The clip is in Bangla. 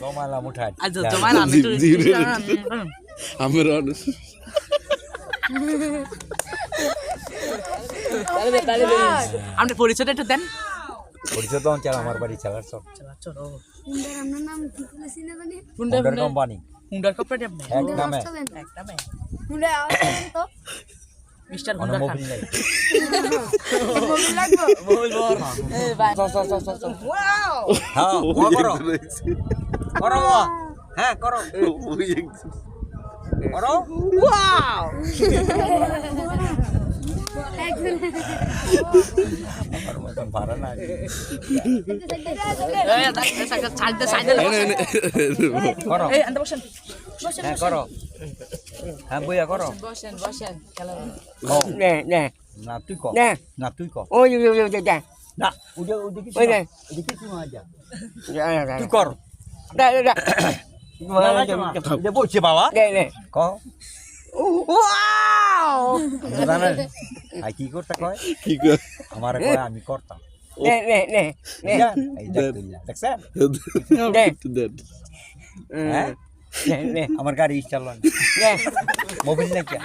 জমালাম উঠাই। আচ্ছা জমাই আমি তো। আমার অনেক আপনি পরিচয়টা একটু দেন। পরিচয় তো চাল আমার বাড়ি চালার সব চলো হুন্ডার হোন্ডার কোম্পানি। হুন্ডার কাপড় এক। নামে একটা মে হুন্ডা আওয়াজ করেন তো মিস্টার মানে হুন্ডা খান মোবিল নাই মোবিল লাগবে বল বল ভাই চল চল চল চল হ্যাঁ হ্যাঁ ওয়াও করো Hampir ya korong. giờ kalau. Oh. Nah, kok. Kok. Oh, iya, iya, iya, iya. Nah, udah udah. Gitu oh, udah. Gitu udah aja. Ya ya ya. Tukor. Dah dah. Gimana aja? Kok. Uh, wow. Gimana? Kikor tak? Kikor. Koi ami eh. korta. Nih nih nih. Nih. আমার গাড়ি nè মোবিল নাকি?